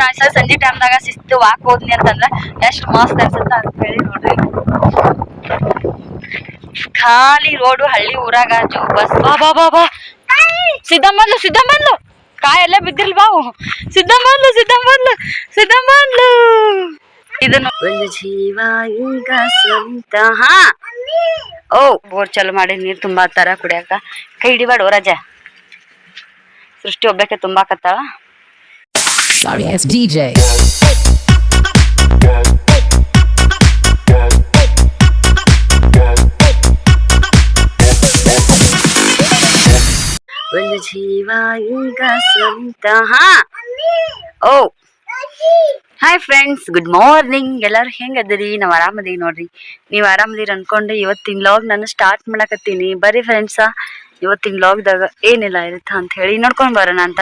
ನಾ ಸಂಜೆ ಟೈಮ್ದಾಗ ಶಿಸ್ತು ವಾಕ್ ಹೋದ್ನಿ ಅಂತಂದ್ರ ಎಷ್ಟ್ ಮಸ್ತ್ ಅನ್ಸುತ್ತ ಅಂತ ಹೇಳಿ ನೋಡ್ರಿ. ಖಾಲಿ ರೋಡು ಹಳ್ಳಿ ಊರಾಗ ಜೂ ಬಸ್ ಬಾ ಬಾ ಬಾ ಬಾ. ಸಿದ್ದಮ್ಮಂದ್ಲು ಸಿದ್ದಮ್ಮಂದ್ಲು ಕಾಯಿ ಎಲ್ಲ ಬಿದ್ದಿರ್ಲ್ ಬಾವು ಸಿದ್ದಮ್ಮಂದ್ಲು ಸಿದ್ದಮ್ಮಂದ್ಲು ಸಿದ್ದಮ್ಮಂದ್ಲು ಇದನ್ನು ಒಂದು ಜೀವ, ಈಗ ಸ್ವಂತ. ಹಾ. ಓ, ಬೋರ್ ಚಾಲು ಮಾಡಿ, ನೀರ್ ತುಂಬಾತಾರ ಕುಡಿಯಾಕ ಕೈ ಹಿಡಿಬಾಡು ರಜಾ. ಸೃಷ್ಟಿ ಒಬ್ಬಕ್ಕೆ ತುಂಬಾಕತ್ತಾಳ Sorry, it's DJ. ಒಂದು ಜೀವ ಈಗ ಸ್ವಂತ ಹಾ ಓ. ಹಾಯ್ ಫ್ರೆಂಡ್ಸ್ ಗುಡ್ ಮಾರ್ನಿಂಗ್ ಎಲ್ಲರೂ ಹೆಂಗದಿರಿ ನಾವು ಆರಾಮದೀವಿ ನೋಡ್ರಿ. ನೀವು ಆರಾಮದಿರಿ ಅನ್ಕೊಂಡು ಇವತ್ತಿನ ಲಾಗ್ ನಾನು ಸ್ಟಾರ್ಟ್ ಮಾಡಕತ್ತೀನಿ. ಬರ್ರಿ ಫ್ರೆಂಡ್ಸ ಇವತ್ತಿನ ಲಾಗ್ದಾಗ ಏನಿಲ್ಲ ಇರುತ್ತೆ ಅಂತ ಹೇಳಿ ನೋಡ್ಕೊಂಡು ಬರೋಣ ಅಂತ.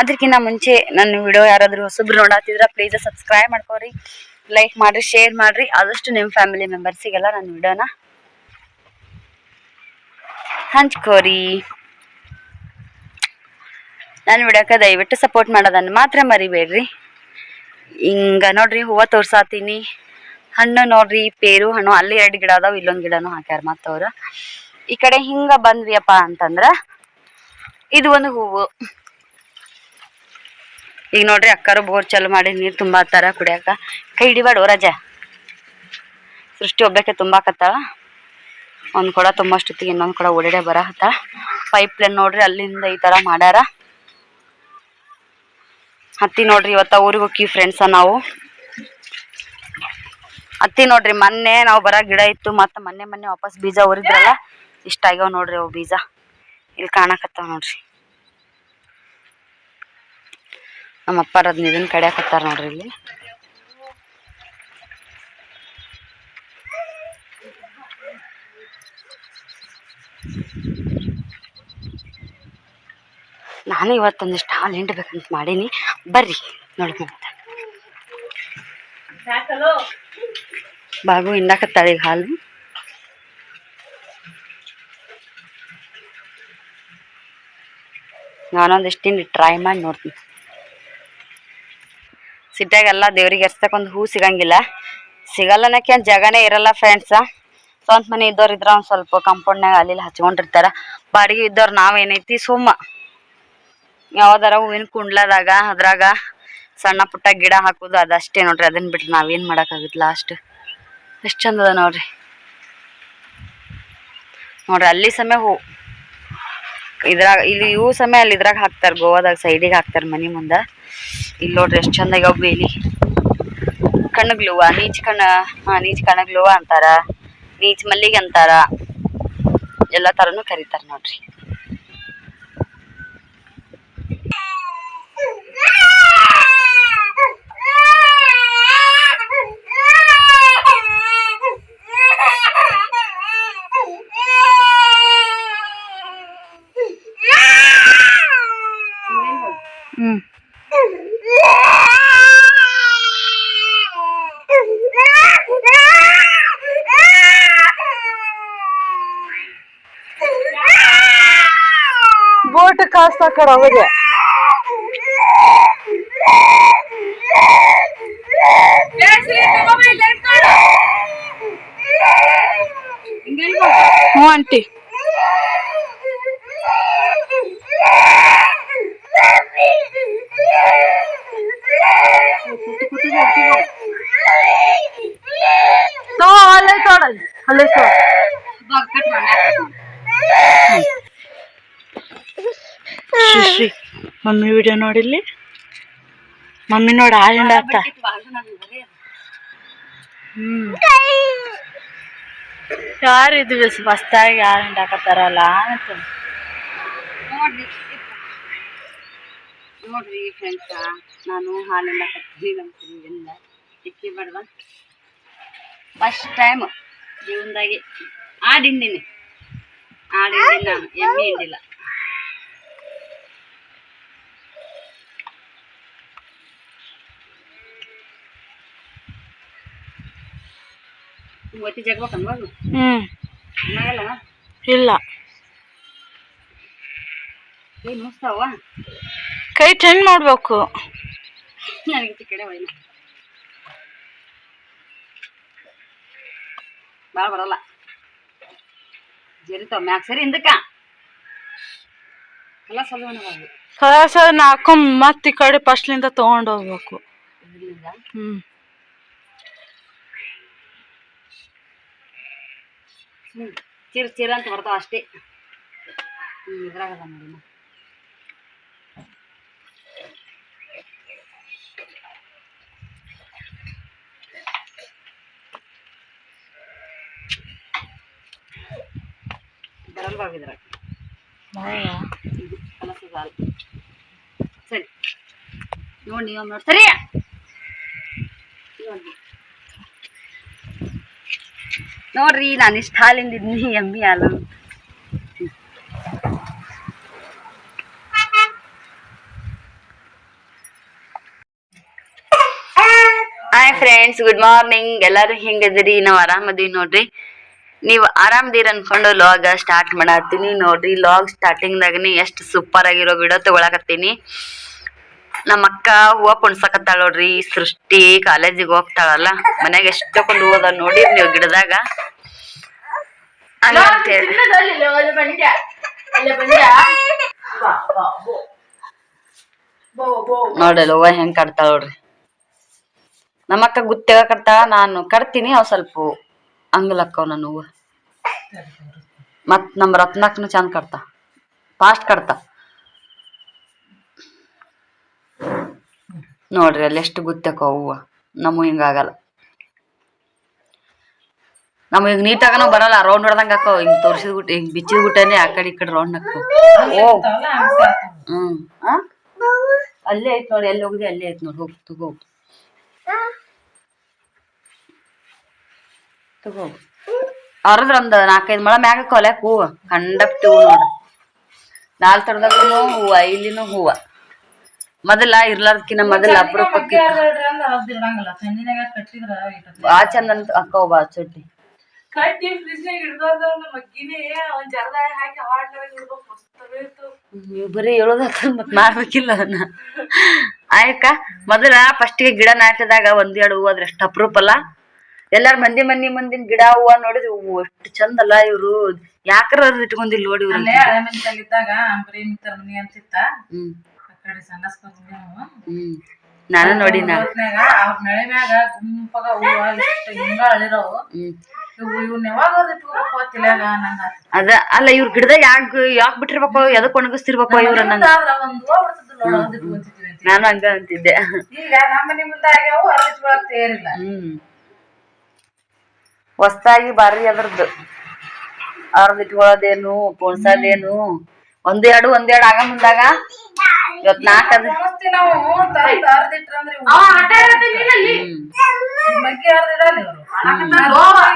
ಅದಕ್ಕಿಂತ ಮುಂಚೆ ನನ್ನ ವಿಡಿಯೋ ಯಾರಾದರೂ ಹೊಸಬ್ರು ನೋಡಾತಿದ್ರ ಪ್ಲೀಸ್ ಸಬ್ಸ್ಕ್ರೈಬ್ ಮಾಡ್ಕೊರಿ ಲೈಕ್ ಮಾಡ್ರಿ ಶೇರ್ ಮಾಡ್ರಿ. ಆದಷ್ಟು ನಿಮ್ಮ ಫ್ಯಾಮಿಲಿ ಮೆಂಬರ್ಸಿಗೆಲ್ಲ ನನ್ನ ವಿಡಿಯೋನ ಹಂಚ್ಕೋರಿ. ನಾನು ವಿಡಿಯೋಕ್ಕೆ ದಯವಿಟ್ಟು ಸಪೋರ್ಟ್ ಮಾಡೋದನ್ನು ಮಾತ್ರ ಮರಿಬೇಡ್ರಿ. ಹಿಂಗೆ ನೋಡ್ರಿ ಹೂವ ತೋರ್ಸಾತೀನಿ. ಹಣ್ಣು ನೋಡ್ರಿ, ಪೇರು, ಹಣ್ಣು, ಅಲ್ಲಿ ಎರಡು ಗಿಡ ಅದಾವ, ಇಲ್ಲೊಂದು ಗಿಡನೂ ಹಾಕ್ಯಾರ ಮತ್ತವ್ರು. ಈ ಕಡೆ ಹಿಂಗ ಬಂದ್ವಿಯಪ್ಪ ಅಂತಂದ್ರ ಇದು ಒಂದು ಹೂವು. ಈಗ ನೋಡ್ರಿ ಅಕ್ಕರು ಬೋರ್ ಚಾಲು ಮಾಡಿ ನೀರು ತುಂಬಾತಾರ ಕುಡಿಯಾಕ. ಕೈ ಹಿಡಿಬಾಡು ರಜಾ. ಸೃಷ್ಟಿ ಒಬ್ಬಕ್ಕೆ ತುಂಬಾಕತ್ತಾಳ. ಒಂದು ಕೊಡ ತುಂಬಷ್ಟೊತ್ತಿಗೆ ಇನ್ನೊಂದು ಕೊಡ ಓಡಾಡೆ ಬರಹತ್ತಾಳ ಪೈಪ್ ಲೈನ್ ನೋಡ್ರಿ ಅಲ್ಲಿಂದ ಈ ತರ ಮಾಡ್ಯಾರ. ಹತ್ತಿ ನೋಡ್ರಿ ಇವತ್ತ ಊರಿಗೆ ಹೋಗಿ ಫ್ರೆಂಡ್ಸ ನಾವು. ಹತ್ತಿ ನೋಡ್ರಿ ಮೊನ್ನೆ ನಾವು ಬರ ಗಿಡ ಇತ್ತು, ಮತ್ತೆ ಮೊನ್ನೆ ಮೊನ್ನೆ ವಾಪಸ್ ಬೀಜ ಊರಿದ್ರಲ್ಲ. ಇಷ್ಟ ಆಗ್ಯಾವ ನೋಡ್ರಿ ಅವು ಬೀಜ. ಇಲ್ಲಿ ಕಾಣಕತ್ತಾವ ನೋಡ್ರಿ. ನಮ್ಮ ಅಪ್ಪಾರ ಅದನ್ನ ಇದನ್ನ ಕಡಿಯಾಕತ್ತಾರ ನೋಡ್ರಿ ಇಲ್ಲಿ. ನಾನು ಇವತ್ತೊಂದಿಷ್ಟು ಹಾಲು ಹಿಂಡ್ಬೇಕಂತ ಮಾಡೀನಿ. ಬರ್ರಿ ನೋಡಿ ಬಾಗು ಹಿಂಡಾಕತ್ತಾಳ ಈಗ ಹಾಲು? ನಾನೊಂದಿಷ್ಟು ಹಿಂಡಿ ಟ್ರೈ ಮಾಡಿ ನೋಡ್ತೀನಿ. ಸಿಟ್ಯಾಗೆಲ್ಲ ದೇವ್ರಿಗೆ ಎರ್ಸಕ್ಕೊಂದು ಹೂ ಸಿಗಂಗಿಲ್ಲ. ಸಿಗಲ್ಲ ಅನ್ನಕ್ಕೆ ಜಾಗನೇ ಇರಲ್ಲ ಫ್ರೆಂಡ್ಸ ಸ್ವಂತ ಮನೆ ಇದ್ದವ್ರು ಇದ್ರ ಒಂದು ಸ್ವಲ್ಪ ಕಂಪೌಂಡ್ನಾಗ ಅಲ್ಲಿ ಹಚ್ಕೊಂಡಿರ್ತಾರೆ. ಬಾಡಿಗೆ ಇದ್ದವ್ರು ನಾವೇನೈತಿ ಸುಮ್ಮ. ಯಾವ್ದಾರ ಹೂವಿನ ಕುಂಡ್ಲದಾಗ, ಅದ್ರಾಗ ಸಣ್ಣ ಪುಟ್ಟ ಗಿಡ ಹಾಕೋದು ಅದಷ್ಟೇ ನೋಡ್ರಿ ಅದನ್ನ ಬಿಟ್ರೆ ನಾವೇನ್ ಮಾಡಕ್ಕಾಗುತ್ತೆ ಲಾಸ್ಟ್ ಎಷ್ಟು ಚಂದದ ನೋಡ್ರಿ. ನೋಡ್ರಿ, ಅಲ್ಲಿ ಸಮಯ ಹೂ. ಇದ್ರಾಗ ಇಲ್ಲಿ ಇವು ಸಮಯ ಅಲ್ಲಿ ಇದ್ರಾಗ ಹಾಕ್ತಾರ, ಗೋವಾದಾಗ ಸೈಡಿಗೆ ಹಾಕ್ತಾರ ಮನಿ ಮುಂದೆ. ಇಲ್ಲಿ ನೋಡ್ರಿ ಎಷ್ಟು ಚಂದ ಆಗ್ಯಾವ ಬೇಲಿ. ಕಣಗ್ಲುವ ನೀಚ್ ಕಣ ಹಾಂ, ನೀಚ್ ಕಣಗ್ಲುವ ಅಂತಾರ. ನೀಚ್ ಮಲ್ಲಿಗೆ ಅಂತಾರ. ಎಲ್ಲ ತರನು ಕರೀತಾರ ನೋಡ್ರಿ. ಕಡೆ ಹೋಗಿದೆ ಹ್ಞೂ ಆಂಟಿ ತೋ ಅಲ್ಲೇ ತೋಡಲ್ ಅಲ್ಲೇ ತೋ ಶ್ರೀ ಶ್ರೀ ಮಮ್ಮಿ ವಿಡಿಯೋ ನೋಡಿಲ್ಲಿ? ಮಮ್ಮಿ ನೋಡಿ ಹಾಲಿಂದ ಆತ ಹ್ಮ್. ಯಾರು ಇದು ಬಿಸ್ ಮಸ್ತಾಗಿ ಹಾಲಿಂದ ಹಾಕತ್ತಾರಲ್ಲ ಅಂತ ನೋಡ್ರಿ ನೋಡ್ರಿ ಫ್ರೆಂಡ್ಸ ನಾನು ಹಾಲಿಂಡ ಕತ್ತೀನಿ ನಮ್ಮ ಎಲ್ಲ ಇಕ್ಕಿ ಬೇಡವ. ಫಸ್ಟ್ ಟೈಮ್ ಜೀವನದಾಗಿ ಆಡ್ ಹಿಂಡಿನಿ ಆಡ್ ಹಿಂಡಿಲ್ಲ ನಾನು ಎಮ್ಮೆ ಹಿಂಡಿಲ್ಲ. ಹ್ಮ್. ಹಂಗಾಗಲ್ಲ ಇಲ್ಲ. ಕೈ ಚೆಂದ ಮಾಡ್ಬೇಕು. ಭಾಳ ಬರಲ್ಲ. ಜರಿತಾವ ಮ್ಯಾಗ ಸರಿ ಹಿಂದಕ್ಕ? ಸಲುವನವಾಗಿ ಕಲಾಸ ಹಾಕೊಂಡ್ ಮತ್ತೆ ಈ ಕಡೆ ಫಸ್ಟ್ಲಿಂದ ತಗೊಂಡ್ ಹೋಗ್ಬೇಕು. ಇದ್ರಿಂದ ಹ್ಞೂ ಚಿರ್, ಚಿರ ಅಂತ ಬರ್ತಾವ ಅಷ್ಟೇ. ಹ್ಞೂ ಇದ್ರಾಗದ ನೋಡಿ ಇನ್ನು. ಬರಲ್ವಾ ಇದ್ರಾಗ? ಇದು ಸರಿ. ನೋಡಿ ನೀವು ನೋಡಿ. ನೋಡಿ. ನೋಡ್ರಿ, ನಾನು ಇಷ್ಟು ಹಾಲಿಂದ ಇದ್ನಿ, ಎಮ್ಮಿ ಹಾಲು. ಹಾಯ್ ಫ್ರೆಂಡ್ಸ್ ಗುಡ್ ಮಾರ್ನಿಂಗ್ ಎಲ್ಲರೂ ಹೆಂಗದಿರಿ ನಾವು ಆರಾಮದೀವಿ ನೋಡ್ರಿ. ನೀವು ಆರಾಮದಿರ ಅನ್ಕೊಂಡು ಲಾಗ್ ಸ್ಟಾರ್ಟ್ ಮಾಡತ್ತೀನಿ ನೋಡ್ರಿ. ಲಾಗ್ ಸ್ಟಾರ್ಟಿಂಗ್ದಾಗನೇ ಎಷ್ಟು ಸೂಪರ್ ಆಗಿರೋ ವಿಡಿಯೋ ತಗೊಳಕತ್ತೀನಿ. ನಮ್ಮ ಅಕ್ಕ ಹೂವ ಪುಣ್ಸಕತ್ತಾಳ ನೋಡ್ರಿ ಸೃಷ್ಟಿ ಕಾಲೇಜಿಗೆ ಹೋಗ್ತಾಳಲ್ಲ ಮನ್ಯಾಗ ಎಷ್ಟೊಂದು ಹೂವ ಅದ ನೋಡಿ ನೀವು ಗಿಡದಾಗ. ನೋಡಲ್ಲ ಹೂವ ಹೆಂಗ್ ಕಟ್ತಾಳ ನೋಡ್ರಿ. ನಮ್ಮ ಅಕ್ಕ ಗುತ್ತಾಗ ಕಟ್ತಾಳ ನಾನು ಕಟ್ತೀನಿ ಅವ್ ಸ್ವಲ್ಪ ಅಂಗಲಕ್ಕವ್ ನಾನು ಹೂವ. ಮತ್ ನಮ್ಮ ರತ್ನಕ್ಕನು ಚಂದ ಕಟ್ತಾ ಫಾಸ್ಟ್ ಕಟ್ತಾ. ನೋಡ್ರಿ ಅಲ್ಲಿ ಎಷ್ಟು ಗುತ್ತಕೋ ಹೂವ. ನಮ್ಮ ಹಿಂಗಾಗಲ್ಲ ನಮ್ಮ ಈಗ ನೀಟಾಗನೂ ಬರಲ್ಲ ರೌಂಡ್ ಹೊಡೆದಂಗೆ ಹಾಕೋ, ಹಿಂಗ್ ತೋರಿಸಿದ ಗುಟ್ಟ, ಹಿಂಗ್ ಬಿಚ್ಚಿದ ಗುಟ್ಟನೇ ಆ ಕಡೆ ಈ ಕಡೆ ರೌಂಡ್ ಹಾಕೋ. ಓ. ಆ? ಅಲ್ಲೇ ಐತ್ ನೋಡಿ, ಎಲ್ಲಿ ಹೋಗಿದೆ ಅಲ್ಲೇ ಐತ್ ನೋಡಿ, ಹೋಗಿ, ತಗೋ. ತಗೋ. ಅವ್ರದ್ರ ಒಂದ್ ನಾಲ್ಕೈದು ಮೊಳ ಮ್ಯಾಗ ಕೊಲೆ ಹೂವು ಕಂಡಕ್ಟ್ ಹೂವು ನೋಡ್ರಿ ನಾಲ್ ತರದಾಗೂ ಹೂವ, ಇಲ್ಲಿನೂ ಹೂವ. ಮೊದಲ ಇರ್ಲಾರ್ದಕಿನ ಮೊದಲ ಅಪರೂಪಕ್ಕೆ. ಬಾ ಚಂದ ಅಂತ ಅಕ್ಕವ್ ಬಾ ಚುಟ್ಟಿ ಕಟ್ಟಿ ಫ್ರಿಜ್ನಾಗ ಇಡ್ಬಾರ್ದು ಮಗ್ಗಿನೇ ಒಂದ್ ಜರದಾಗ ಹಾಕಿ ಹಾಡ್ನಾಗ ಇಡ್ಬೇಕು ಮಸ್ತ್ ಇತ್ತು. ನೀವು ಬರೀ ಹೇಳೋದ ಮತ್ ಮಾಡ್ಬೇಕಿಲ್ಲ ಅದನ್ನ. ಆಯ್ಕ ಮೊದಲ ಫಸ್ಟಿಗೆ ಗಿಡ ನಾಟಿದಾಗ ಒಂದ್ ಎರಡು ಹೂವ ಅದ್ರ ಎಷ್ಟು ಅಪರೂಪ ಅಲ್ಲ. ಎಲ್ಲಾರು ಮಂದಿ ಮಂದಿ ಮಂದಿನ ಗಿಡ ಹೂವ ನೋಡಿದ್ವಿ ಹೂವು ಎಷ್ಟು ಚಂದ ಅಲ್ಲ ಇವ್ರು. ಯಾಕ್ರ ಇಟ್ಕೊಂಡಿಲ್ಲ ನೋಡಿ ಇವ್ರು ಇದ್ದಾಗ ಹಳೆ ಮನಿತಲ್ಲಿದ್ದಾಗ ಅಂಬ್ರಿ ಅಂತಿತ್ತ? ಹ್ಮ್. ನಾನು ನೋಡಿ ಅವ್ರ ಮಳೆ ಮ್ಯಾಗ ಗುಂಪಗ ಹೂವ ಇಷ್ಟ ಹಿಂಗ ಅಳಿರವು. ಅದ ಅಲ್ಲ ಇವ್ರ ಗಿಡದಾಗ ಯಾಕ ಯಾಕ್ ಬಿಟ್ಟಿರ್ಬೇಕು ಎದಕ್ ಒಣಗಿಸ್ತಿರ್ಬೇಕು ಇವ್ರ ನಾನು ಹಂಗ ಅಂತಿದ್ದೆ. ಹ್ಮ್. ಹೊಸ್ದಾಗಿ ಬಾರಿ ಅದ್ರದ್ದು. ಅವ್ರದ್ದು ಇಟ್ಕೊಳ್ಳೋದೇನು ಪೋಣ್ಸೋದೇನು ಒಂದೆರಡು ಒಂದೆರಡು ಒಂದ್ ಎರಡು ಆಗ ಮುಂದಾಗ ಇವತ್ ನಾಲ್ಕ್ ನಾವು ತಂದ್ ಅರ್ದಿಟ್ರಂದ್ರೆ ಹ್ಮ್. ಹ್ಮ್. ಮಗ್ಗಿ ಅರ್ದಿಡಲ್ಲ ಇವ್ರು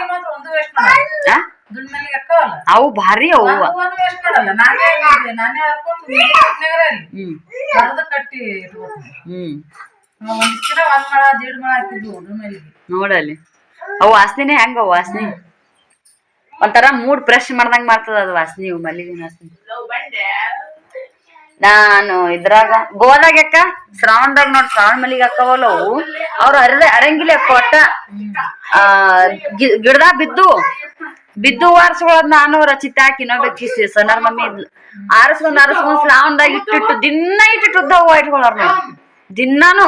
ಮಾತ್ರ ಒಂದು ವೇಸ್ಟ್ ಮಾಡಲ್ಲ ಆ? ಅಕ್ಕವಲ್ಲ ಅವು ಭಾರಿ ಅವು. ನೋಡಲ್ಲಿ ಅವು ವಾಸನೆ ಹೆಂಗ ವಾಸನೆ. ಒಂಥರ ಮೂಡ್ ಫ್ರೆಶ್ ಮಾಡ್ದಂಗ ಮಾಡ್ತದ ಅದು ವಾಸನೆ ಮಲ್ಲಿಗೆ ವಾಸನೆ. ನಾನು ಇದ್ರಾಗ ಗೋದಾಗ ಅಕ್ಕ ಶ್ರಾವಣದಾಗ ನೋಡ್ ಶ್ರಾವಣ ಮಲ್ಲಿಗೆ ಅಕ್ಕವಲ್ಲವು ಅವು. ಅವ್ರು ಅರದ ಅರಂಗಿಲ್ಲ ಕೊಟ್ಟ ಆ ಗಿಡದಾಗ ಬಿದ್ದು ಬಿದ್ದು ಆರಿಸ್ಕೊಳ್ಳೋದ್ ನಾನು ರಚಿತ ಹಾಕಿ ಇನ್ನೊಬ್ಬಕಿ ಸಣ್ಣರ್ ಮಮ್ಮಿ ಇದ್ಲು. ಆರಿಸ್ಕೊಂಡ್ ಆರಿಸ್ಕೊಂಡ್ ಶ್ರಾವಣದಾಗ ಇಟ್ಟಿಟ್ಟು ದಿನ ಇಟ್ಟಿಟ್ಟು ಉದ್ದ ಹೂವ ಇಟ್ಕೊಳ್ಳೋರ್ ನಾವು ದಿನಾನು.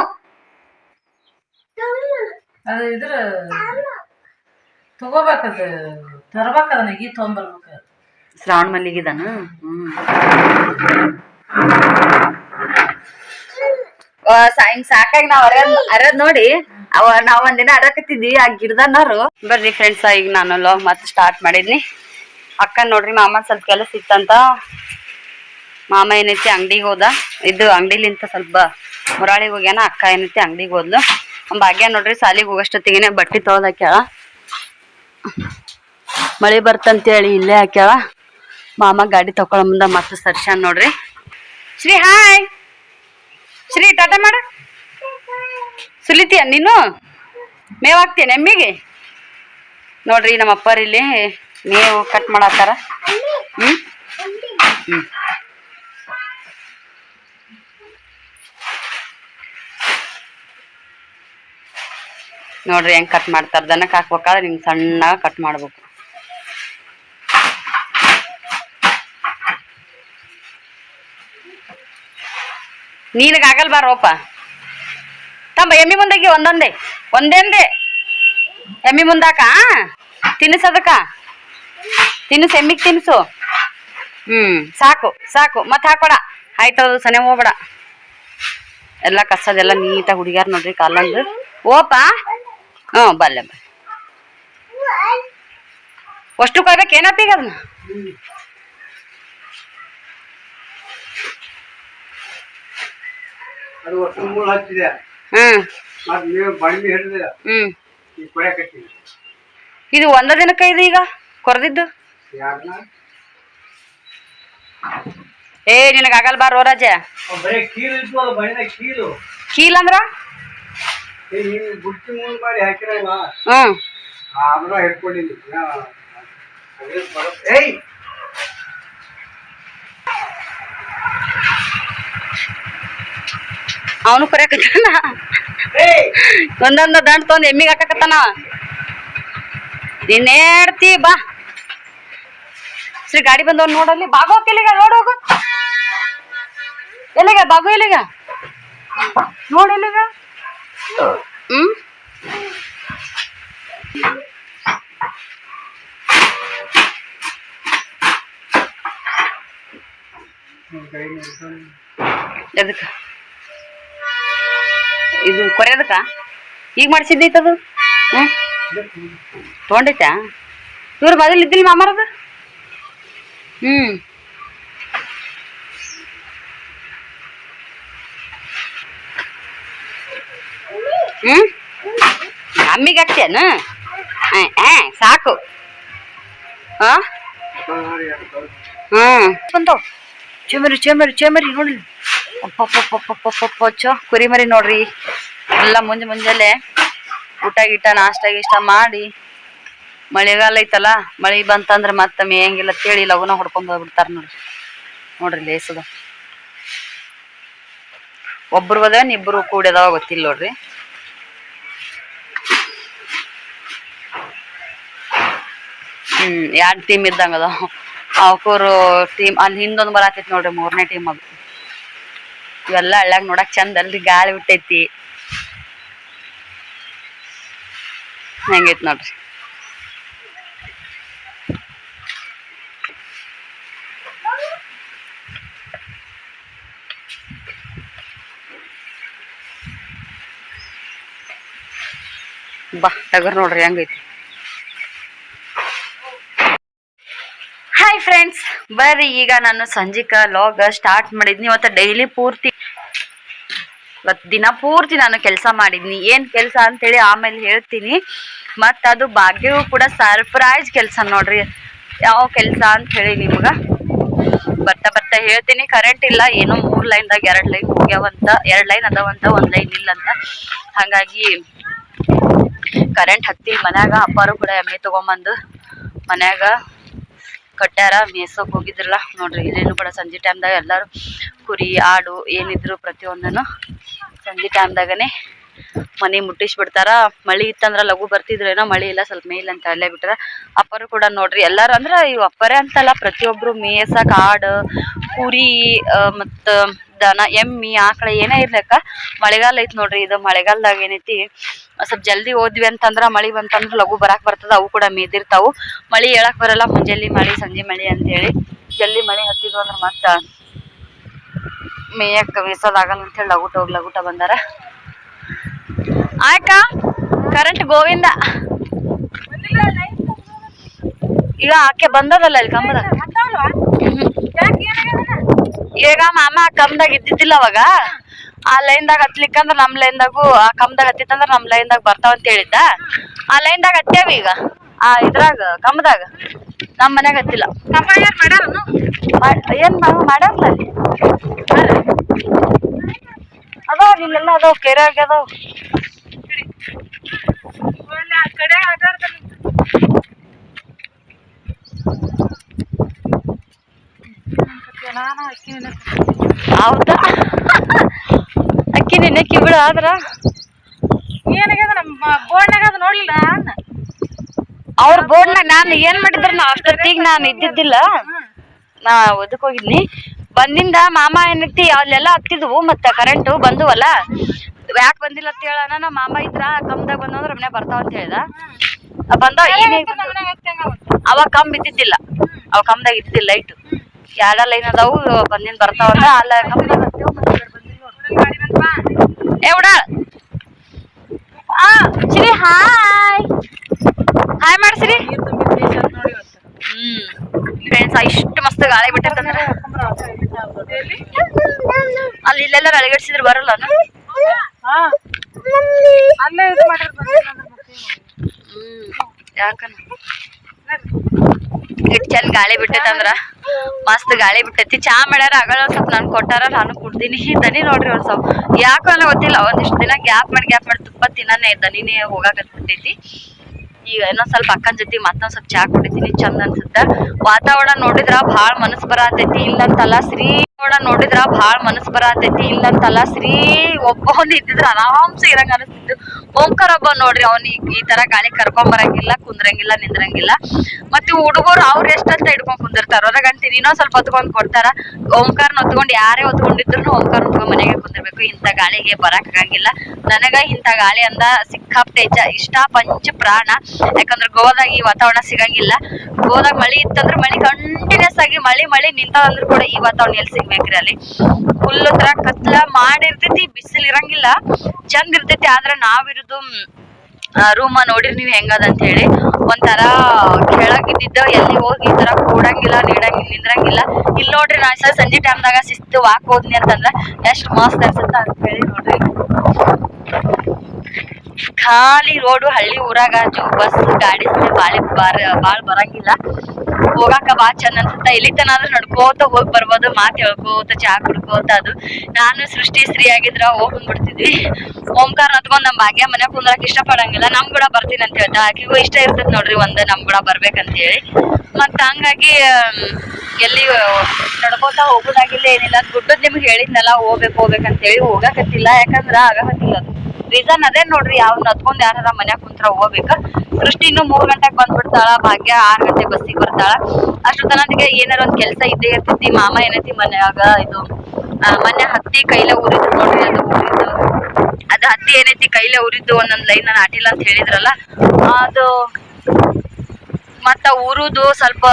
ಇದ್ರ ತಗೋಬೇಕದು ತರ್ಬೇಕದ ಶ್ರಾವಣ ಮಲ್ಲಿಗಿದಾನ? ಹ್ಮ್ ಆ, ಸಾ- ಹಿಂಗ್ ಸಾಕಾಗಿ ನಾವ್ ಅರದ್ ಅರದ್ ನೋಡಿ ಅವ ನಾವ್ ಒಂದಿನ ಅರಕತ್ತಿದ್ವಿ ಆ ಗಿಡದನ್ನಾರು ಬರ್ರಿ ಫ್ರೆಂಡ್ಸ್ ಈಗ ನಾನು ಲಾಗ್ ಮತ್ತೆ ಸ್ಟಾರ್ಟ್ ಮಾಡಿದ್ನಿ. ಅಕ್ಕ ನೋಡ್ರಿ ಮಾಮ ಸ್ವಲ್ಪ ಕೆಲಸ ಇತ್ತಂತ. ಮಾಮ ಏನೈತಿ ಅಂಗಡಿಗೆ ಹೋದ. ಇದು ಅಂಗಡಿಲಿಂತ ಸ್ವಲ್ಪ ಮುರಾಳಿಗೆ ಹೋಗ್ಯಾನ ಅಕ್ಕ ಏನೈತಿ ಅಂಗಡಿಗೆ ಹೋದ್ಲು. ಭಾಗ್ಯ ನೋಡ್ರಿ ಸಾಲಿಗೆ ಹೋಗೋಷ್ಟೊತ್ತಿಗೆನೆ ಬಟ್ಟೆ ತೊಳ್ದು ಹಾಕ್ಯಾಳ. ಮಳೆ ಬರ್ತಂತೇಳಿ ಇಲ್ಲೇ ಹಾಕ್ಯಾಳ. ಮಾಮ ಗಾಡಿ ತಗೊಳ ಮುಂದ ಮತ್ತೆ ಸರ್ಶಾನ್ ನೋಡ್ರಿ. ಶ್ರೀ ಹಾಯ್ ಶ್ರೀ ಟಾಟ ಮಾಡ. ಸುಲಿತೀಯ ನೀನು? ಮೇವಾಗ್ತೀಯ ನೆಮ್ಮಿಗೆ? ಎಮ್ಮಿಗೆ ನೋಡ್ರಿ, ನಮ್ಮ ಅಪ್ಪರ್ ಇಲ್ಲಿ ಮೇವು ಕಟ್ ಮಾಡತ್ತಾರ. ಹ್ಮ್? ಹ್ಮ್. ನೋಡ್ರಿ, ಹೆಂಗ್ ಕಟ್ ಮಾಡ್ತಾರ? ದನಕ್ಕೆ ಹಾಕ್ಬೇಕಾದ್ರೆ ನಿಮ್ಗೆ ಸಣ್ಣ ಕಟ್ ಮಾಡ್ಬೇಕು. ನೀನಗ್ ಆಗಲ್ ಬಾರೋಪ ತಂಬ, ಎಮ್ಮಿ ಮುಂದಾಗಿ ಒಂದೊಂದೇ, ಒಂದೇಂದೇ. ಎಮ್ಮಿ ಮುಂದಾಕ ತಿನ್ನಿಸದಕ್ಕ? ತಿನ್ನಿಸು, ಎಮ್ಮಿಗ್ ತಿನ್ನಿಸು. ಹ್ಮ್, ಸಾಕು ಸಾಕು. ಮತ್ತೆ ಹಾಕೋಡ. ಆಯ್ತದ ಸನೆ ಹೋಗ್ಬೇಡ. ಎಲ್ಲ ಕಸದೆಲ್ಲ ನೀಟಾಗಿ ಹುಡುಗ್ಯಾರ ನೋಡ್ರಿ ಕಾಲಂದು. ಓಪ ಹ್ಞೂ, ಬಲ್ಲೆ ಬಷ್ಟು ಅಷ್ಟು ಏನಪ್ಪ ಈಗ ಅದನ್ನ? ಅದು ಒಟ್ಟು ಮೂಲ ಹಚ್ಚಿದೆ ಹ್ಮ್ ಮತ್ತೆ ನೀವು ಬಂಡಿ ಹಿಡಿದಿಲ್ಲ ಹ್ಮ್. ಕೊಡಕತ್ತೀನಿ ಇದು ಒಂದ ದಿನಕ್ಕೆ ಇದು ಈಗ ಕೊರದಿದ್ದು? ಯಾರನ್ನ ಏ ನಿನಗೆ ಆಗಲ್ ಬಾರೋ ರಾಜ ಬರೀ ಕೀಲು ಇತ್ತು ಅದು ಬಣ್ಣ ಕೀಲು. ಕೀಲ್ ಅಂದ್ರ? ಏ ನೀನು ಬುಟ್ಟಿ ಮೂಲ ಮಾಡಿ ಹಾಕಿರಲ್ಲ. ಹ್ಮ್ ಏಯ್! ಅವನು ಕೊರ್ಯಾಕತ್ತಾನ ಏಯ್ ಒಂದೊಂದು ದಂಡ್ ತೊಂದು ಎಮ್ಮಿಗೆ ಹಾಕಕತ್ತಾನ. ಹೇಳ್ತಿ ಬಾ. ಶ್ರೀ ಗಾಡಿ ಬಂದವ್ ನೋಡಲ್ಲಿ ಬಾಗೋಕ್ ಇಲ್ಲಿಗ ನೋಡ್ ಹೋಗು. ಎಲ್ಲಿಗ, ಬಾಗು ಎಲ್ಲಿಗ ನೋಡಿ ಎಲ್ಲಿಗ ಹ್ಮ್? ಎದಕ್ಕ? ಇದು ಕೊರೆಯದಕ್ಕ ಈಗ ಮಾಡಿಸಿದ್ದೈತದು ಹ್ಮ್ ತೊಗೊಂಡೈತಾ? ಇವ್ರು ಮೊದಲು ಇದ್ದಿಲ್ಲ ಮಾಮಾರದ? ಹ್ಮ್. ಹ್ಮ್? ಅಮ್ಮಿಗೆ ಹಾಕ್ತೇನ? ಸಾಕು. ಹಾ? ಹ್ಮ್. ಬಂದವ್ ಚೇಮರಿ ಚೇಮರಿ ಚೇಮರಿ ನೋಡ್ಲಿ. ಅಪ್ಪಪ್ಪಪ್ಪಪ್ಪಪ್ಪಪ್ಪ ಕುರಿಮರಿ ಕುರಿ ಮರಿ ನೋಡ್ರಿ. ಎಲ್ಲ ಮುಂಜೆ ಮುಂಜಾನೆ ಊಟ ಗೀಟ ನಾಷ್ಟ ಗೀಷ್ಟ ಮಾಡಿ ಮಳೆಗಾಲ ಐತಲ್ಲ, ಮಳೆ ಬಂತಂದ್ರೆ ಮತ್ತೆ ಮೇಯಂಗಿಲ್ಲ ತೇಳಿ ಲಗುನ ಹೊಡ್ಕೊಂಡು ಹೋಗ್ಬಿಡ್ತಾರ ನೋಡ್ರಿ. ನೋಡ್ರಿ ಲೇಸದ. ಒಬ್ರು ಅದ ಇಬ್ರು ಕೂಡ್ಯದವ ಗೊತ್ತಿಲ್ಲ ನೋಡ್ರಿ. ಹ್ಮ್ ಎರಡು ಟೀಮ್ ಇದ್ದಂಗದ ಅದಾವ ಅವಕೂರು ಟೀಮ್ ಅಲ್ಲಿ ಹಿಂದೊಂದು ಬರತೈತಿ ನೋಡ್ರಿ ಮೂರನೇ ಟೀಮ್ ಅದು. ಇವೆಲ್ಲ ಹಳ್ಳ್ಯಾಗ ನೋಡಕ್ ಚಂದ ಅಲ್ರಿ, ಗಾಳಿ ಬಿಟ್ಟೈತಿ ಹೆಂಗೈತಿ ನೋಡ್ರಿ. ಬಾ ಟಗರ್ ನೋಡ್ರಿ, ಹೆಂಗೈತಿ. ಹಾಯ್ ಫ್ರೆಂಡ್ಸ್ ಬರ್ರಿ, ಈಗ ನಾನು ಸಂಜಿಕ ಲಾಗ್ ಸ್ಟಾರ್ಟ್ ಮಾಡಿದ್ನಿ. ಇವತ್ತು ಡೈಲಿ ಪೂರ್ತಿ ಇವತ್ತು ದಿನ ಪೂರ್ತಿ ನಾನು ಕೆಲಸ ಮಾಡಿದ್ನಿ. ಏನು ಕೆಲಸ ಅಂತೇಳಿ ಆಮೇಲೆ ಹೇಳ್ತೀನಿ. ಮತ್ತು ಅದು ಭಾಗ್ಯವು ಕೂಡ ಸರ್ಪ್ರೈಸ್ ಕೆಲಸ ನೋಡ್ರಿ. ಯಾವ ಕೆಲಸ ಅಂತ ಹೇಳಿ ನಿಮ್ಗೆ? ಬರ್ತಾ ಬರ್ತಾ ಹೇಳ್ತೀನಿ. ಕರೆಂಟ್ ಇಲ್ಲ, ಏನೋ ಮೂರು ಲೈನ್ದಾಗ ಎರಡು ಲೈನ್ ಹೋಗ್ಯಾವಂತ ಎರಡು ಲೈನ್ ಅದಾವಂತ ಒಂದು ಲೈನ್ ಇಲ್ಲ ಅಂತ. ಹಾಗಾಗಿ ಕರೆಂಟ್ ಹತ್ತಿ ಮನ್ಯಾಗ ಅಪ್ಪಾರು ಕೂಡ ಎಮ್ಮೆ ತಗೊಂಬಂದು ಮನ್ಯಾಗ ಕಟ್ಟ್ಯಾರ ಮೇಸೋಕ್ ಹೋಗಿದ್ರಲ್ಲ ನೋಡ್ರಿ. ಇಲ್ಲೇನು ಕೂಡ ಸಂಜೆ ಟೈಮ್ದಾಗ ಎಲ್ಲರೂ ಕುರಿ, ಆಡು ಏನಿದ್ರು ಪ್ರತಿಯೊಂದನ್ನು ಸಂಜೆ ಟೈಮ್ದಾಗನೆ ಮನೆ ಮುಟ್ಟಿಸ್ಬಿಡ್ತಾರ. ಮಳಿ ಇತ್ತಂದ್ರ ಲಘು ಬರ್ತಿದ್ರೇನೋ ಮಳಿ ಇಲ್ಲ, ಸ್ವಲ್ಪ ಮೇಲ್ ಅಂತ ಅಲ್ಲೇ ಬಿಟ್ರ. ಅಪ್ಪರು ಕೂಡ ನೋಡ್ರಿ, ಎಲ್ಲಾರು ಅಂದ್ರ ಇವ್ ಅಪ್ಪರೇ ಅಂತಲ್ಲ, ಪ್ರತಿಯೊಬ್ರು ಮೇಸ ಆಡು ಕುರಿ ಮತ್ತ ದನ, ಎಮ್ಮಿ, ಆಕಳ ಏನೇ ಇರ್ಲಕ್ಕ, ಮಳೆಗಾಲ ಐತ್ ನೋಡ್ರಿ, ಇದು ಮಳೆಗಾಲದಾಗ ಏನೈತಿ, ಸ್ವಲ್ಪ ಜಲ್ದಿ ಹೋದ್ವಿ ಅಂತಂದ್ರ, ಮಳಿ ಬಂತಂದ್ರ ಲಘು ಬರಾಕ್ ಬರ್ತದ, ಅವು ಕೂಡ ಮೇದಿರ್ತಾವು. ಮಳಿ ಹೇಳಕ್ ಬರಲ್ಲ ಮುಂಜಾನೆ ಮಳಿ, ಸಂಜೆ ಮಳಿ ಅಂತ ಹೇಳಿ ಜಲ್ದಿ ಮಳಿ ಹತ್ತಿದ್ವು ಅಂದ್ರೆ ಮತ್ತ ಮೇಯಕ್ ಮೀಸೋದಾಗಲ್ಲ ಅಂತ ಹೇಳಿ ಲಗುಟ ಹೋಗಿ ಲಗುಟ ಬಂದಾರ. ಆಯ್ಕ ಕರೆಂಟ್ ಗೋವಿಂದ. ಈಗ ಆಕೆ ಬಂದದಲ್ಲ ಇಲ್ಲಿ ಕಂಬದ? ಈಗ ಮಾಮ ಕಂಬದಾಗ ಇದ್ದಿದ್ದಿಲ್ಲ ಅವಾಗ. ಆ ಲೈನ್ದಾಗ ಹತ್ಲಿಕ್ಕಂದ್ರ ನಮ್ ಲೈನ್ದಾಗು ಆ ಕಂಬದಾಗ ಹತ್ತಿತ್ತಂದ್ರ ನಮ್ ಲೈನ್ದಾಗ ಬರ್ತಾವ ಅಂತ ಹೇಳಿದ್ದ. ಆ ಲೈನ್ದಾಗ ಹತ್ತೇವಿ ಈಗ. ಆ ಇದ್ರಾಗ, ಕಂಬದಾಗ. ನಮ್ ಮನ್ಯಾಗ ಹತ್ತಿಲ್ಲ ಮಾಡ್- ಏನ್ ಮಾ- ಮಾಡ್ಯಾರಲ್ಲ ಅಲ್ಲಿ ಅದಾವ ಇಲ್ಲೆಲ್ಲ ಅದಾವ ಕೆರೆಯಾಗ ಅದಾವ. ಹೌದಾ? ಅಕ್ಕಿ ನೆನಕ್ಕಿ ಬಿಡು ಆದ್ರ. ಏನಾಗ್ಯದ ನಮ್ಮ ಬೋರ್ಡ್ನಾಗ ಅವ್ರ ಬೋರ್ಡ್ ನಾನು ಏನ್ ಮಾಡಿದ್ರ ನಾ ಅಷ್ಟೊತ್ತಿಗೆ ನಾನು ಇದ್ದಿದ್ದಿಲ್ಲ. ನಾ ಒದಕ್ ಹೋಗಿದ್ನಿ. ಬಂದಿಂದ ಮಾಮ ಏನೈತಿ, ಅಲ್ಲೆಲ್ಲ ಹತ್ತಿದ್ವು, ಮತ್ತೆ ಕರೆಂಟು ಬಂದುವಲ್ಲ. ಯಾಕೆ ಬಂದಿಲ್ಲ ಅಂತ ಹೇಳಣ ನಮ್ಮ ಮಾಮ ಇದ್ರ ಕಮ್ದಾಗ ಬಂದಂದ್ರ ಮನೆ ಬರ್ತಾವ ಅಂತ ಹೇಳ್ದ. ಬಂದ ಅವ ಕಮ್ ಇದ್ದಿದ್ದಿಲ್ಲ. ಅವ ಕಮ್ದಾಗ ಇದ್ದಿದ್ದಿಲ್ಲ ಲೈಟ್ ಯಾರ ಲೈನ್ ಅದಾವು, ಬಂದಿಂದ ಬರ್ತಾವಂದ್ರ ಅಲ್ಲ ಕಮ್ದಾಗ ಉಡಾಳ. ಆ ಶ್ರೀ ಹಾಯ್. ಹಾಯ್ ಮಾಡ್ಸ್ರಿ ಹ್ಮ್. ಫ್ರೆಂಡ್ಸ್ ಇಷ್ಟು ಮಸ್ತ್ ಗಾಳಿ ಬಿಟ್ಟಂದ್ರ ಅಲ್ಲಿ ಇಲ್ಲೆಲ್ಲ ಅಳಗಡಿಸಿದ್ರು ಬರಲ್ಲ ಯಾಕನ? ಇಟ್ ಚಂದ ಗಾಳಿ ಬಿಟ್ಟೈತಂದ್ರ ಮಸ್ತ್ ಗಾಳಿ ಬಿಟ್ಟೈತಿ ಚಾ ಮಾಡ್ಯಾರ ಆಗಲ್ಲ ಒಂದ್ ಸ್ವಲ್ಪ ನಾನು ಕೊಟ್ಟಾರ ನಾನು ಕುಡ್ದೀನಿ. ದನಿ ನೋಡ್ರಿ ಒಂದ್ ಸ್ವಲ್ಪ. ಯಾಕೋ ಗೊತ್ತಿಲ್ಲ ಒಂದಿಷ್ಟು ದಿನ ಗ್ಯಾಪ್ ಮಾಡಿ ಗ್ಯಾಪ್ ಮಾಡಿ ತುಪ್ಪ ತಿನ್ನೇ ದನಿನೇ ಹೋಗಾಕತ್ತೈತಿ ಈಗ ಇನ್ನೊಂದ್ ಸ್ವಲ್ಪ ಅಕ್ಕನ ಜೊತೆ ಮತ್ತೊಂದ್ ಸ್ವಲ್ಪ ಚಾ ಕುಡಿತೀನಿ, ಚಂದ ಅನ್ಸುತ್ತ? ವಾತಾವರಣ ನೋಡಿದ್ರ ಭಾಳ ಮನಸ್ ಬರತೈತಿ ಇಲ್ಲಂತಲ್ಲ ಶ್ರೀ ವಾತಾವರಣ ನೋಡಿದ್ರ ಬಾಳ ಮನಸ್ ಬರತೈತಿ. ಇಲ್ಲಂತಲ್ಲ ಶ್ರೀ ಒಬ್ಬವನ್ ಇದ್ದಿದ್ರ ಆರಾಮ್ಸೆ ಇರಂಗ ಅನಿಸ್ತಿದ್ದು ಓಂಕಾರ ಒಬ್ಬ ನೋಡ್ರಿ ಅವ್ನಿಗೆ ಈ ತರ ಗಾಳಿ ಕರ್ಕೊಂಡ್ ಬರಂಗಿಲ್ಲ, ಕುಂದ್ರಂಗಿಲ್ಲ, ನಿಂದ್ರಂಗಿಲ್ಲ. ಮತ್ತೆ ಹುಡುಗರು ಅವ್ರ ಎಷ್ಟಂತ ಹಿಡ್ಕೊಂಡ್ ಕುಂದಿರ್ತಾರ ಹೊರಗಂತೀನಿ ಇನ್ನೊಂದ್ ಸ್ವಲ್ಪ ಹೊತ್ಕೊಂಡ್ ಕೊಡ್ತಾರ. ಓಂಕಾರ್ನ ಹೊತ್ಕೊಂಡ್ ಯಾರೇ ಹೊತ್ಕೊಂಡಿದ್ರು ಓಂಕಾರ ಹೊತ್ಕೊಂಡ್ ಮನೆಗೆ ಕುಂದಿರ್ಬೇಕು. ಇಂಥ ಗಾಳಿಗೆ ಬರಕ್ ಆಗಂಗಿಲ್ಲ. ನನಗ ಇಂಥ ಗಾಳಿ ಅಂದ ಸಿಕ್ಕಾಪಟ್ಟೆ ಇಷ್ಟ ಪಂಚ ಪ್ರಾಣ. ಯಾಕಂದ್ರ ಗೋವಾದಾಗ ಈ ವಾತಾವರಣ ಸಿಗಂಗಿಲ್ಲ. ಗೋವಾದಾಗ ಮಳಿ ಇತ್ತಂದ್ರ ಮಳಿ ಕಂಟಿನ್ಯೂಸ್ ಆಗಿ ಮಳಿ ಮಳಿ ನಿಂತದಂದ್ರ ಕೂಡ ಈ ವಾತಾವರಣ ಎಲ್ಲಿ ಅಲ್ಲಿ ಫುಲ್ ತರ ಕತ್ಲ ಮಾಡಿರ್ತೈತಿ, ಬಿಸಿಲು ಇರಂಗಿಲ್ಲ. ಚಂದ ಇರ್ತೈತಿ, ಆದ್ರ ನಾವಿರೋದು ರೂಮ ನೋಡಿರಿ ನೀವು ಹೆಂಗದ ಅಂತ ಹೇಳಿ, ಒಂಥರ ಕೆಳಗಿದ್ದಿದ್ದ, ಎಲ್ಲಿ ಹೋಗಿ ಈ ತರ ಕೂಡಂಗಿಲ್ಲ, ನೀಡಂಗಿಲ್ಲ, ನಿಂದ್ರಂಗಿಲ್ಲ. ಇಲ್ಲಿ ನೋಡ್ರಿ ನಾ ಸರ್ ಸಂಜೆ ಟೈಮ್ದಾಗ ಶಿಸ್ತು ವಾಕ್ ಹೋದ್ನಿ ಅಂತಂದ್ರ, ಎಷ್ಟ್ ಮಸ್ತ್ ಅನ್ಸುತ್ತ ಅಂತ ಹೇಳಿ ನೋಡ್ರಿ. ಖಾಲಿ ರೋಡು, ಹಳ್ಳಿ ಊರಾಗ ಬಸ್, ಗಾಡಿ ಬಾಳೆ ಬಾರ, ಬಾಳ್ ಬರಂಗಿಲ್ಲ. ಹೋಗಾಕ ಬಾ, ಚಂದ ಅನ್ಸುತ್ತ. ಇಲ್ಲಿ ತನಾದ್ರು ನಡ್ಕೋತ ಹೋಗ್ ಬರ್ಬೋದು, ಮಾತ್ ಹೇಳ್ಕೋತ, ಚಾ ಕುಡ್ಕೋತ, ಅದು. ನಾನು ಸೃಷ್ಟಿ ಸ್ತ್ರೀ ಆಗಿದ್ರ, ಹೋಗ್ ಬಂದ್ಬಿಡ್ತಿದ್ವಿ. ಓಂಕಾರ ಹತ್ಕೊಂಡ್ ನಮ್ ಭಾಗ್ಯ, ಮನೆ ಕುಂದ್ರಕ್ ಇಷ್ಟ ಪಡಂಗಿಲ್ಲ ನಮ್ ಕೂಡ ಬರ್ತೀನಿ ಅಂತ ಹೇಳ್ತಾ, ಆಕಿಗೂ ಇಷ್ಟ ಇರ್ತದ ನೋಡ್ರಿ, ಒಂದ್ ನಮ್ ಕೂಡ ಬರ್ಬೇಕಂತ ಹೇಳಿ ಮತ್ತ ಹಂಗಾಗಿ ಎಲ್ಲಿ ನಡ್ಕೋತಾ ಹೋಗೋದಾಗಿಲ್ಲ, ಏನಿಲ್ಲ ದುಡ್ಡದ್ ನಿಮ್ಗೆ ಹೇಳಿದ್ನಲ್ಲ, ಹೋಗ್ಬೇಕು ಹೋಗ್ಬೇಕಂತ ಹೇಳಿ ಹೋಗಕತ್ತಿಲ್ಲ. ಯಾಕಂದ್ರ ಆಗಕತ್ತಿಲ್ಲ ಅದು. ರೀಸನ್ ಅದೇ ನೋಡ್ರಿ, ಯಾವ ನದ್ಕೊಂಡ್ ಯಾರ ಮನ್ಯಾಗ ಕುಂತ್ರ ಹೋಗ್ಬೇಕ. ಸೃಷ್ಟಿ ಇನ್ನು ಮೂರ್ ಗಂಟೆಗೆ ಬಂದ್ಬಿಡ್ತಾಳ, ಭಾಗ್ಯ ಆರ್ ಗಂಟೆ ಬಸ್ಸಿಗೆ ಬರ್ತಾಳ. ಅಷ್ಟು ತನಕ ಏನಾರ ಒಂದ್ ಕೆಲ್ಸ ಇದ್ದೇ ಇರ್ತೈತಿ, ಮಾಮ ಏನೈತಿ ಮನ್ಯಾಗ ಇದು ಮನೆ ಹತ್ತಿ ಕೈಲೇ ಉರಿದು ನೋಡ್ರಿ, ಅದು ಉರಿದು ಅದು ಹತ್ತಿ ಏನೈತಿ ಕೈಲೇ ಉರಿದು ಒಂದೊಂದ್ ಲೈನ್ ನಾನು ಆಟಿಲ್ಲ ಅಂತ ಹೇಳಿದ್ರಲ್ಲ, ಅದು ಮತ್ತ ಊರುದು ಸ್ವಲ್ಪ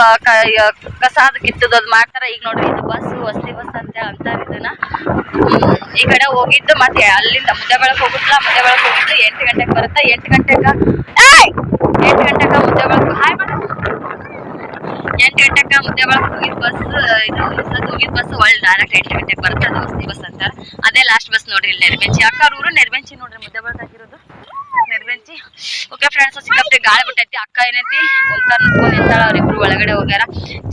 ಕಸಾದ ಕಿತ್ತದ ಮಾಡ್ತಾರ. ಈಗ ನೋಡ್ರಿ, ಇದು ಬಸ್ ವಸ್ತಿ ಬಸ್ ಅಂತ ಅಂತಾರ ಇದನ್ನ. ಈ ಕಡೆ ಹೋಗಿದ್ದು ಮತ್ತೆ ಅಲ್ಲಿಂದ ಮುದ್ದೆ ಬೆಳಕ್ ಹೋಗುದಿಲ್ಲ, ಮುದ್ದೆ ಬೆಳಕ್ ಹೋಗಿದ್ದು ಎಂಟು ಗಂಟೆಗೆ ಬರುತ್ತೆ. ಎಂಟು ಗಂಟೆಗ ಎಂಟು ಗಂಟೆಗ ಮುದ್ದೆ ಬೆಳಕು ಹಾಯ್ ಮೇಡಮ್ ಎಂಟು ಗಂಟೆಗ ಮುದ್ದೆ ಬೆಳಕ್ ಹೋಗಿದ್ ಬಸ್, ಇದು ಹೋಗಿದ್ ಬಸ್ ಒಳ್ಳೆ ಡೈರೆಕ್ಟ್ ಎಂಟು ಗಂಟೆಗೆ ಬರುತ್ತೆ ಅದು ವಸ್ತಿ ಬಸ್ ಅಂತಾರ. ಅದೇ ಲಾಸ್ಟ್ ಬಸ್ ನೋಡ್ರಿ ಇಲ್ಲಿ ನೆರ್ಬೆಂಚಿ ಅಕ್ಕ ಊರು ನೆರ್ಬೆಂಚಿ ನೋಡ್ರಿ ಮುದ್ದೆ ಬೆಳಕ್ ನೆರ್ಬೆಂಚಿ ಓಕೆ ಫ್ರೆಂಡ್ಸ್ ಸಿಕ್ಕಾಪಟ್ಟೆ ಗಾಳಿ ಬಿಟ್ಟೈತಿ. ಅಕ್ಕ ಏನೈತಿ? ಹೋಗ್ತಾರ ನಿಂತ್ಕೊಂಡ್ ನಿಂತಾಳ ಅವ್ರಿಬ್ರು ಒಳಗಡೆ ಹೋಗ್ಯಾರ.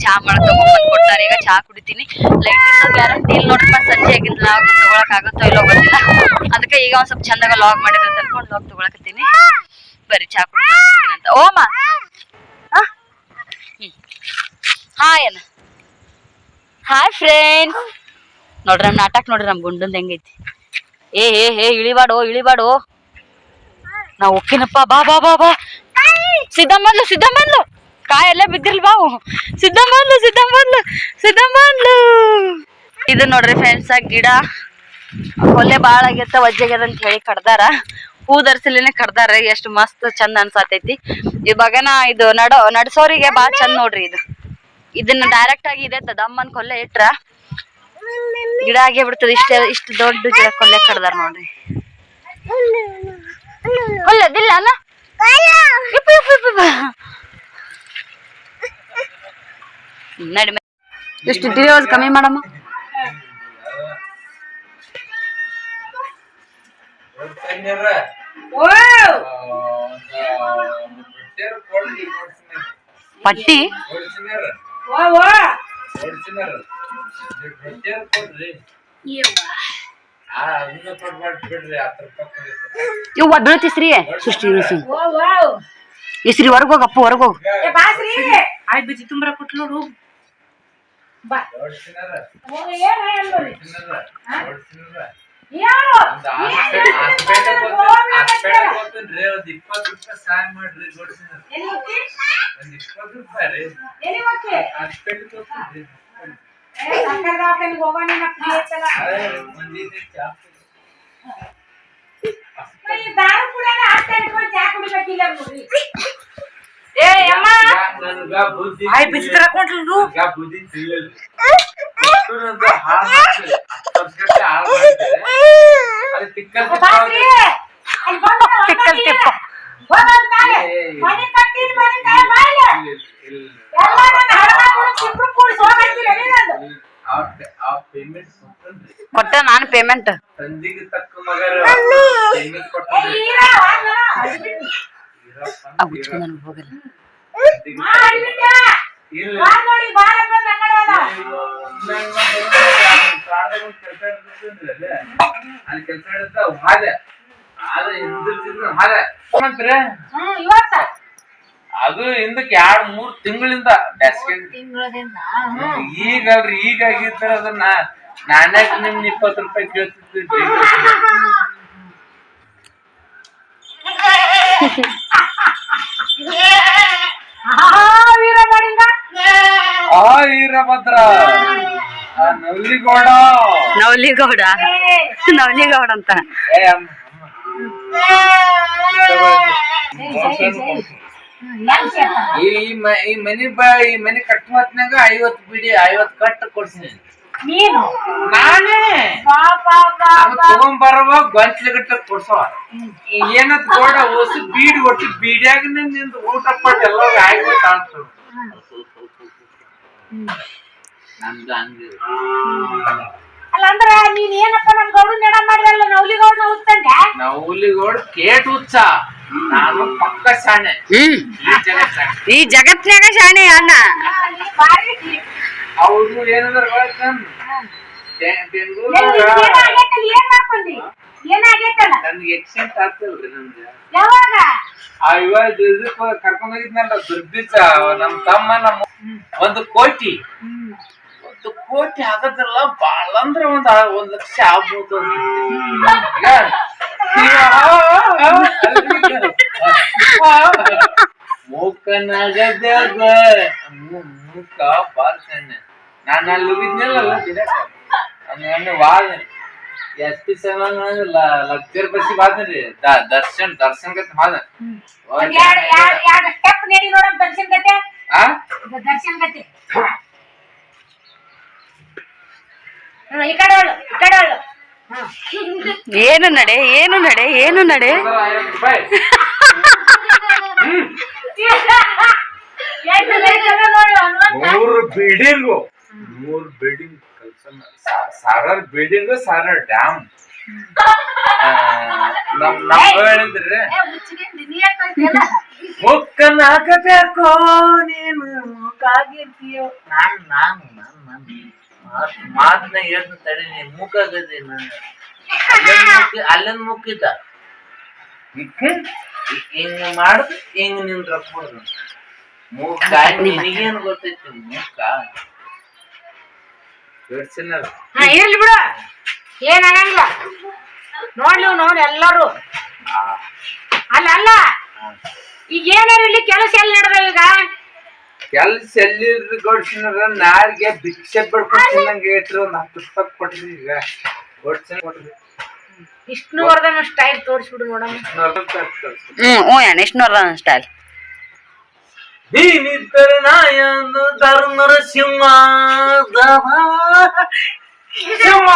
ಚಾ ಮಾಡಕ್ ತಗೊಂಡ್ ಈಗ ಚಾ ಕುಡಿತೀನಿ. ಲೈಟ್ ಇಂದ ಗ್ಯಾರಂಟಿ ಇಲ್ಲಿ ನೋಡ್ರಿ ಸಂಜೆ ಆಗಿಂದ ಲಾಗ್ ತಗೊಳಕ್ ಆಗುತ್ತೋ ಇಲ್ಲೋ ಗೊತ್ತಿಲ್ಲ. ಅದಕ್ಕೆ ಈಗ ಒಂದ್ ಸ್ವಲ್ಪ ಚಂದಾಗ ಲಾಗ್ ಮಾಡಿದ್ರೆ ಅನ್ಕೊಂಡು ಲಾಗ್ ತಗೊಳಕತ್ತೀನಿ. ಬರೀ ಚಾ ಕುಡಿ ಅಂತ. ಓಮ ಹಾಯ್ ಅನ್ನ ಹಾಯ್ ಫ್ರೆಂಡ್ಸ್ ನೋಡ್ರಿ, ನಮ್ ನಾಟಕ ನೋಡ್ರಿ, ನಮ್ ಗುಂಡಂದ್ ಹೆಂಗೈತಿ. ಏ ಏ ಏ, ಇಳಿಬಾಡೋ, ಇಳಿಬಾಡು. ನಾ ಹೋಗ್ತೀನಪ್ಪ ಬಾ ಬಾ ಬಾ ಬಾ. ಸಿದ್ದಮ್ಮಂದ್ಲು ಸಿದ್ದಮ್ಮಂದ್ಲು ಬಂದ್ಲು ಎಲ್ಲ ಬಿದ್ದಿರ್ಲಿ ಬಾವು. ಸಿದ್ದಮ್ಮಂದ್ಲು ಸಿದ್ದಮ್ಮಂದ್ಲು ಸಿದ್ದಮ್ಮಂದ್ಲು ಇದು ನೋಡ್ರಿ ಫ್ರೆಂಡ್ಸ್ ಗಿಡ. ಹೊಲೆ ಬಾಳ ಆಗೈತ ವಜ್ಜಾಗ್ಯದ ಅಂತ ಹೇಳಿ ಕಡ್ದಾರ. ಹೂ ಧರಿಸಲಿನೇ ಕಡ್ದಾರ. ಎಷ್ಟು ಮಸ್ತ್ ಚಂದ ಅನ್ಸಾತೈತಿ. ಇವಾಗನ ಇದು ನಡೋ, ನಡ್ಸೋರಿಗೆ ಬಾಳ ಚಂದ ನೋಡ್ರಿ ಇದು. ಇದನ್ನ ಡೈರೆಕ್ಟ್ ಆಗಿ ಇದೆ ದಮ್ಮನ್ ಕೊಲ್ಲೆ ಇಟ್ರ. ಗಿಡ ಆಗೇ ಬಿಡ್ತದೆ ಇಷ್ಟ, ಇಷ್ಟು ದೊಡ್ಡ ಗಿಡ ಕೊಲ್ಲೆ ಕಡ್ದಾರ ನೋಡ್ರಿ. ಹೊಲ್ಲದಿಲ್ಲ ಅಲ್ಲ ಇಪ್ಪು, ಇಪ್ಪು, ಇಪ್ಪು, ಇಪ್ಪು. ಹ್ಮ್, ನಡಿ ಎಷ್ಟು ಡಿಲಿವರ್ಸ್ ಕಮ್ಮಿ ಮಾಡಮ್ಮ. ಪಟ್ಟಿ? ಇವ್ ಬೀಳ್ತಿ ಸ್ತ್ರೀ. ಸೃಷ್ಟಿ ಇಸ್ರಿ ಇಸ್ರಿ ಹೊರಗ್ ಹೋಗ ಅಪ್ಪು ಹೊರಗ್ ಹೋಗ್. ಆಯ್ ಬೀಜ ತುಂಬ್ರ ಕೊಟ್ಲು ನೋಡು. ಹೋಗ್ತೇನ್ರಿ ಒಂದ್ ಇಪ್ಪತ್ತು ರೂಪಾಯಿ ಸಹಾಯ ಮಾಡ್ರಿ ಜೋಡ್ಸಿನ ಒಂದ್ ಇಪ್ಪತ್ತು ರೂಪಾಯಿ ರೀ ಹಾಸ್ಪಿಟ್ಲ್ ಹೋಗ್ತೇನ್ರಿ ಅದೇ ಒಂದ್ ಲೀಟರ್ ಚಾ ಏ ಅಮ್ಮ ನನ್ಗ ಬುದ್ಧಿ ಆಯ್ ಬಿಸಿ ತರಕೊಂಡ್ಲು ನನ್ಗ ಬುದ್ಧಿ ತಿಳಿಯಲ್ಲ ಅಷ್ಟೊಂದು ಹಾಳ್ ಮಾಡ್ತೀರಿ. ಹತ್ತು ವರ್ಷಗಟ್ಲೆ ಹಾಳ್ ಮಾಡ್ತೀರಿ. ಅದು ತಿಕ್ಕಲ್ ತಿಕ್ಕಲ್ ತಿಕ್ಕಲ್ ತಿಪ್ಪ ಏ, ಏ, ಇಲ್ಲ, ಇಲ್ಲ. ಆದ್ರೆ ನಾನು ಪೇಮೆಂಟ್ ಹೋಗಲ್ಲ. ಅದು ಹಿಂದಕ್ಕೆ ಎರಡ್ ಮೂರ್ ತಿಂಗಳಿಂದ ಈಗ ಅಲ್ರಿ ಈಗ ಆಗಿರ್ತಾರ ಅದನ್ನ ನಾನೇ ನಿಮ್ ಇಪ್ಪತ್ತು ರೂಪಾಯಿ ಕೇಳ್ತಿದ್ರಿ ಆ ವೀರಭದ್ರ ನವಲಿಗೌಡ. ನವಲಿಗೌಡ ನವಲಿಗೌಡ ಅಂತ. ಈ ಮನಿ ಬ ಈ ಮನಿ ಕಟ್ಟುವತ್ನಾಗ ಐವತ್ತು ಐವತ್ ಬಿಡಿ ಐವತ್ತು ಕಟ್ ಕೊಡ್ಸಿನಿ ನೀನು. ನಾನೇ. ತಗೊಂಬರವ ಗೊಂಚ್ಲ ಗಟ್ಟ ಕೊಡ್ಸವ ಏನತ್ ಕೊಡ ಓಸಿ ಬೀಡಿ ಒಟ್ಟು ಬೀಡ್ಯಾಗ ನಿಂದು ಊಟ ಪಟ್ಟು ಎಲ್ಲ ಆಗಿ ಕಾಣ್ತದ ಹಂಗೆ. ಅಲ್ಲಂದ್ರ ನೀನ್ ಏನಪ್ಪ ನಮ್ ಗೌಡ ನಡ ಮಾಡಿದಲ್ಲ ನವಲಿಗೌಡ ಉತ್ತಂದೆ ನವಲಿಗೋಡ್ ಕೇಟ್ ಹುಚ್ಚ. ನಾನು ಪಕ್ಕ ಶಾಣೆ. ಹ್ಮ್. ಈ ಜಗತ್ ಶಾಣೆ. ಶಾಣೆ ಅಣ್ಣ. ಬಾರಿ ಅವ್ರು ಏನಂದ್ರೆ ನನ್ಗೆ ಎಕ್ಸೆಂಟ್ ಆಗ್ತಲ್ರಿ ನನ್ಗೆ. ಆ ಇವಾಗ ಕರ್ಕೊಂಡ್ ಹೋಗಿದ್ನಲ್ಲ ದುರ್ಬೀಚ ನಮ್ ತಮ್ಮ ನಮ್ಮ ಒಂದು ಕೋಟಿ. ಒಂದು ಕೋಟಿ ಆಗದಿಲ್ಲ ಬಾಳ ಅಂದ್ರ ಒಂದ್ ಒಂದ್ ಲಕ್ಷ ಆಗ್ಬೋದು. ಮೂಕನಾಗದ ಮೂಕ ಬಾಳ್ ಸಣ್ಣ ನಾನು ಅಲ್ಲಿ ಹೋಗಿದ್ನಲ್ಲ ನನ್ನ ವಾದ S P seven luxury bus Bhaduri ದರ್ಶನ್ ದರ್ಶನ್ ಗತ್ ಹೋದ ಸ್ಟೆಪ್ ನಡಿ ನೋಡ ದರ್ಶನ್ ಗತೆ ಆ? ದರ್ಶನ್ ಗತೆ ಹ್ಮ್, ಈ ಕಡೆ ಒಳ್ಳು ಈ ಕಡೆ ಒಳ್ಳು ಏನು ನಡೆ ಏನು ನಡೆ ಏನು ನಡೆ? ಮೂರು ಬಿಲ್ಡಿಂಗು ಮೂರು ಬಿಲ್ಡಿಂಗ್ ಸಾರರ್ ಬಿಲ್ಡಿಂಗ್ ಸಾರರ್ ಡ್ಯಾಮ್ ನಮ್ ನಮ್ ಹೇಳಿದ್ರಿ? ಏ, ಹುಚ್ಚಿಗಿಂಡಿ, ನೀ ಯಾಕ್ ಕಳ್ಸಿಯಲ್ಲ? ಮುಕ್ಕನಾಗಬೇಕು ನೀನು ಕಾಗಿರ್ತೀಯೋ ನಾನ್ ನಾನು ನಾನು ನಾನು ಮಾತ್ ಮಾತನ್ನ ಹೇಳ್ದು ತಡಿ ನೀನ್ ಮೂಕಾಗದೆ ನಾನು. ಅಲ್ಲಿಂದ ಮುಕ್ಕಿದ್ದ ಹಿಂಗ ಮಾಡುದು ಹಿಂಗ್ ನಿನ್ ರೊಕ್ಕ ಮೂಕ ನಿನಗೇನು ಗೊತ್ತೈತಿ ಮೂಕ ಹಾ, ಇರ್ಲಿ ಬಿಡು. ಏನ್ ಅನ್ನಂಗಿಲ್ಲ ನೋಡ್ಲಿ ನೋಡಿ ಎಲ್ಲರೂ. ಅಲ್ಲ ಅಲ್ಲ. ಈಗ ಏನಾರ ಇಲ್ಲಿ ಕೆಲಸ ಎಲ್ಲಿ ನಡೆದ ಈಗ? ಕೆಲ್ಸ ಎಲ್ಲಿ ಗೊಡ್ಸಿನಾರ ನಾಳೆಗೆ ಭಿಕ್ಷೆ ಬಿಡ್ಕೊಂಡು ತಿನ್ನಂಗೆ ಐತ್ರಿ ಒಂದ್ ಹತ್ತು ರೂಪಾಯಿ ಕೊಟ್ರಿ ಈಗ. ಗೊಡ್ಸಿನ ಕೊಟ್ರಿ? ವಿಷ್ಣುವರ್ಧನ್ ಸ್ಟೈಲ್ ತೋರಿಸ್ಬಿಡು ನೋಡಮ್ಮ. ಹ್ಮ್ ಹ್ಞೂ ಅಣ್ಣ ಎಷ್ಟ್ನೂರ ಸ್ಟೈಲ್ ನೀನಿದ್ದರೆ ನಾಯನು ಧರ್ಮರ ಸಿಂಹ ಸಿಂಹ!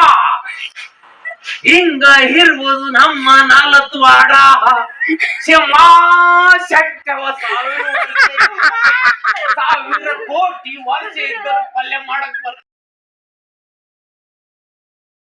ಹಿಂಗ ಇರ್ಬೋದು ನಮ್ಮ ನಾಲ್ಕು ವಾಡ ಸಿಂಹ ಸಾವಿರ ಸಾವಿರ ಕೋಟಿ ವರ್ಷ ಇದ್ದರು ಪಲ್ಯ ಮಾಡಕ್ ಬರ್